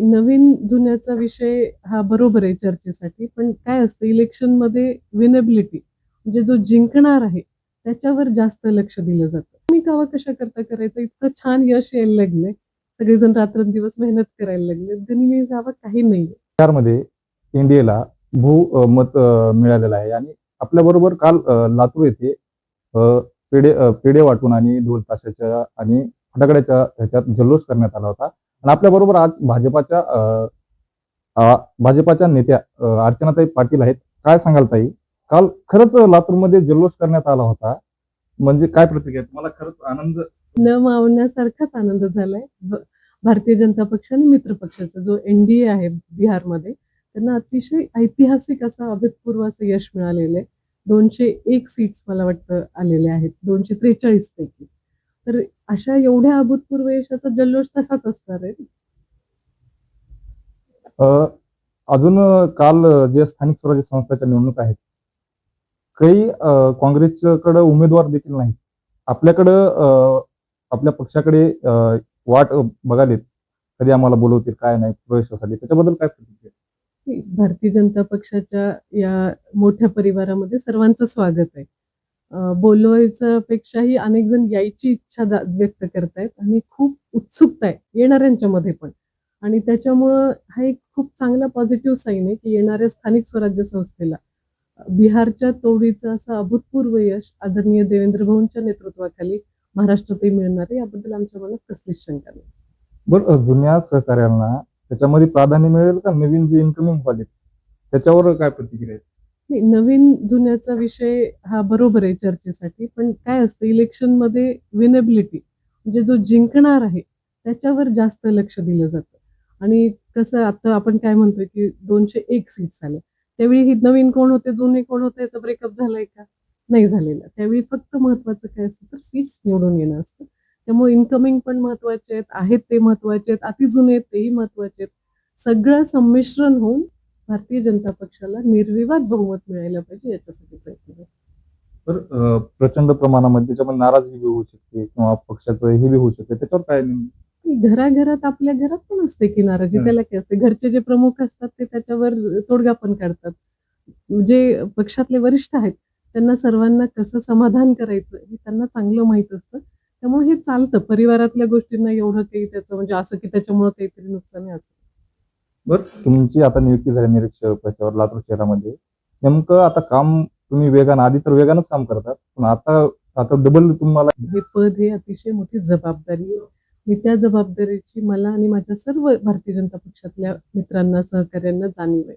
नवीन जुन्याचा विषय हा बरोबर आहे चर्चेसाठी पण काय असतं इलेक्शनमध्ये विनेबिलिटी म्हणजे जो जिंकणार आहे त्याच्यावर जास्त लक्ष दिलं जातं. मी कावा कशा करता करायचं? इतकं छान यश यायला लागलंय. सगळेजण रात्रंदिवस मेहनत करायला लागले गनिमी गावा काही नाही त्यामध्ये एनडीएला भू मत मिळालेलं आहे. आणि आपल्या बरोबर काल लातूर येथे पेढे पेढे वाटून आणि ढोल ताशाच्या आणि फटाकड्याच्या ह्याच्यात जल्लोष करण्यात आला होता. आणि आपल्या बरोबर आज भाजपाच्या भाजपाच्या नेत्या अर्चनाताई पाटील आहेत. काय सांगाल ताई? काल खरंच लातूरमध्ये जल्लोष करण्यात आला होता. म्हणजे काय प्रतिक्रिया? तुम्हाला खरंच आनंद? न मावण्यासारखाच आनंद झालाय. भारतीय जनता पक्ष आणि मित्र पक्षाचा जो एनडीए आहे बिहारमध्ये त्यांना अतिशय ऐतिहासिक असं अभूतपूर्व असं यश मिळालेलं आहे. दोनशे एक सीट्स मला वाटतं आलेले आहेत. दोनशे त्रेचाळीस पैकी. तर अशा एवढ्या अभूतपूर्व यशाचा जल्लोष तसाच असणार आहे अजून काल जे स्थानिक स्वराज्य संस्थाच्या निवडणूक आहेत काही काँग्रेसकडे उमेदवार देखील नाही आपल्याकडं आपल्या पक्षाकडे वाट बघालेत. कधी आम्हाला बोलवतील काय नाही प्रवेशासाठी. त्याच्याबद्दल काय प्रतिक्रिया? भारतीय जनता पक्षाच्या या मोठ्या परिवारामध्ये सर्वांचं स्वागत आहे. अं, बोलवायचं पेक्षाही अनेक जण यायची इच्छा व्यक्त करतायत आणि खूप उत्सुकता आहे येणाऱ्यांच्या मध्ये पण. आणि त्याच्यामुळं हा एक खूप चांगला पॉझिटिव्ह साईन आहे की येणाऱ्या स्थानिक स्वराज्य संस्थेला बिहारच्या तोडीचं असं अभूतपूर्व यश आदरणीय देवेंद्र भाऊंच्या नेतृत्वाखाली महाराष्ट्रातही मिळणार आहे याबद्दल आमच्या मनात कसलीच शंका नाही. बरं जुन्या सहकार्यांना त्याच्यामध्ये प्राधान्य मिळेल का? नवीन जे इन्कमिंग व्हाले त्याच्यावर काय प्रतिक्रिया नाही नवीन जुन्याचा विषय हा बरोबर आहे चर्चेसाठी पण काय असतं इलेक्शनमध्ये विनेबिलिटी म्हणजे जो जिंकणार आहे त्याच्यावर जास्त लक्ष दिलं जातं. आणि कसं आता आपण काय म्हणतोय की दोनशे एक सीट्स आले त्यावेळी ही नवीन कोण होते जुने कोण होते याचा ब्रेकअप झालाय का? नाही झालेला. त्यावेळी फक्त महत्वाचं काय असतं तर सीट्स निवडून येणं असतं. त्यामुळे इन्कमिंग पण महत्त्वाचे आहेत आहेत ते महत्त्वाचे आहेत अति जुने आहेत तेही महत्त्वाचे आहेत. सगळं संमिश्रण होऊन भारतीय जनता पक्षाला निर्विवाद बहुमत मिळायला पाहिजे याच्यासाठी प्रयत्न आहे. तर प्रचंड प्रमाणामध्ये त्याच्यामध्ये नाराजगी बी होऊ शकते किंवा पक्षाचं हे बी होऊ शकते त्याच्यावर काय? घराघरात आपल्या घरात पण असते की नाराजी. त्याला काय असते घरचे जे प्रमुख असतात ते त्याच्यावर तोडगा पण काढतात जे पक्षातले वरिष्ठ आहेत त्यांना सर्वांना कसं समाधान करायचं हे त्यांना चांगलं माहीत असतं त्यामुळे हे चालतं परिवारातल्या गोष्टींना एवढं काही त्याचं म्हणजे असं की त्याच्यामुळे काहीतरी नुकसान आहे असं बर तुमची आता नियुक्ती झाली निरीक्षक पदावर लातूर शहरामध्ये. नेमकं आता काम तुम्ही वेगानं आधी तर वेगानंच काम करतात पण आता आता डबल तुम्हाला हे पद हे अतिशय मोठी जबाबदारी आहे. मी त्या जबाबदारीची मला आणि माझ्या सर्व भारतीय जनता पक्षातल्या मित्रांना सहकार्यांना जाणीव आहे.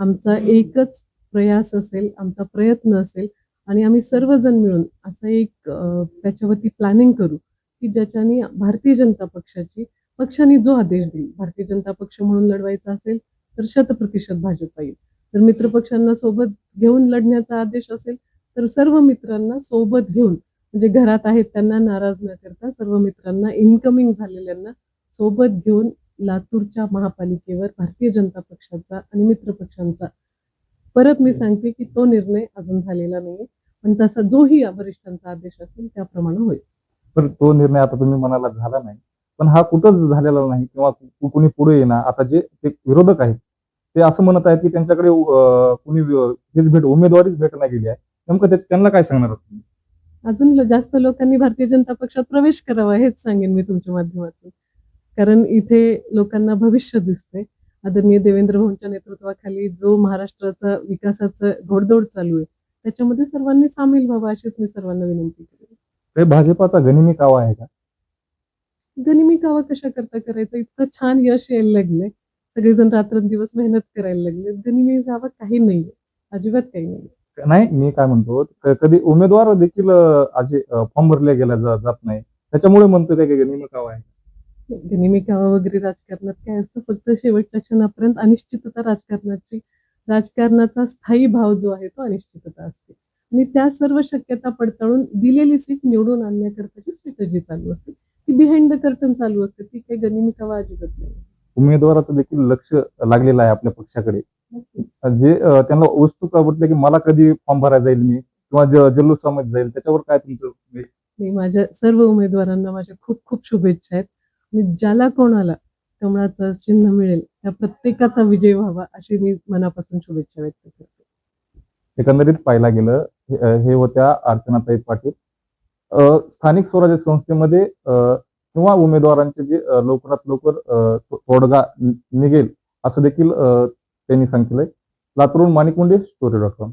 आमचा एकच प्रयास असेल आमचा प्रयत्न असेल आणि आम्ही सर्वजण मिळून असं एक त्याच्यावरती प्लॅनिंग करू की ज्याच्याने भारतीय जनता पक्षाची पक्षाने जो आदेश देईल भारतीय जनता पक्ष म्हणून लढवायचा असेल तर शतप्रतिशत भाजपा येईल. जर मित्रपक्षांना सोबत घेऊन लढण्याचा आदेश असेल तर सर्व मित्रांना सोबत घेऊन म्हणजे घरात आहेत त्यांना नाराज न करता सर्व मित्रांना इन्कमिंग झालेल्यांना सोबत घेऊन लातूरच्या महापालिकेवर भारतीय जनता पक्षाचा आणि मित्र पक्षांचा परत मी सांगते की तो निर्णय अजून झालेला नाहीये पण तसा जोही वरिष्ठांचा आदेश असेल त्याप्रमाणे होईल. पण तो निर्णय आता तुम्ही म्हणाला झाला नाही. पण हा कुठंच झालेला नाही किंवा कुणी पुढे येणार आता जे ते विरोधक आहेत ते असं म्हणत आहेत की त्यांच्याकडे कुणी हेच भेट उमेदवारीच भेट नाही गेली आहे. नेमकं त्यांना काय सांगणार? अजून जास्त लोकांनी भारतीय जनता पक्षात प्रवेश करावा हेच सांगेन मी तुमच्या माध्यमातून. कारण इथे लोकांना भविष्य दिसते आदरणीय देवेंद्र भाऊंच्या नेतृत्वाखाली जो महाराष्ट्राचा विकासाचं घोडदौड चालू आहे त्याच्यामध्ये सर्वांनी सामील व्हावं अशीच मी सर्वांना विनंती करेन. हे भाजपाचा गनिमी कावा आहे का? गनिमी कावा कशा करता करायचं? इतकं छान यश यायला लागलंय. सगळेजण रात्रंदिवस मेहनत करायला लागले. गनिमी कावा काही नाहीये. अजिबात काही नाही नाही मी काय म्हणतो क- कधी उमेदवार देखील अं, फॉर्म भरले गेला जा- जात नाही. त्याच्यामुळे म्हणतो ते की आहे? गनिमी कावा वगैरे राजकारणात काय असतं? फक्त शेवटच्या क्षणापर्यंत अनिश्चितता राजकारणाची राजकारणाचा स्थायी भाव जो आहे तो अनिश्चितता असते. आणि त्या सर्व शक्यता पडताळून दिलेली सीट निवडून आणण्याकरताची स्ट्रॅटजी चालू असते. ती बिहाइंड द कर्टन चालू असते. ती काही गनिमी कावा अजिबात नाही. उमेदवाराचं देखील लक्ष लागलेलं आहे आपल्या पक्षाकडे. जे त्यांना उत्सुक वाटलं की मला कधी फॉर्म भरायला जाईल मी किंवा ज- जल्लोषामध्ये जाईल त्याच्यावर काय तुमचं मी माझ्या सर्व उमेदवारांना माझ्या खूप खूप शुभेच्छा आहेत. आणि ज्याला कोणाला कमळाचं चिन्ह मिळेल त्या प्रत्येकाचा विजय व्हावा अशी मी मनापासून शुभेच्छा व्यक्त करते. एकंदरीत पाहायला गेलं हे होत्या अर्चनाताई पाटील. स्थानिक स्वराज्य संस्थेमध्ये अ, किंवा उमेदवारांचे जे लवकरात लवकर तोडगा निघेल असं देखील अ, त्यांनी सांगितलंय. लातूरून Manik Munde story dot com.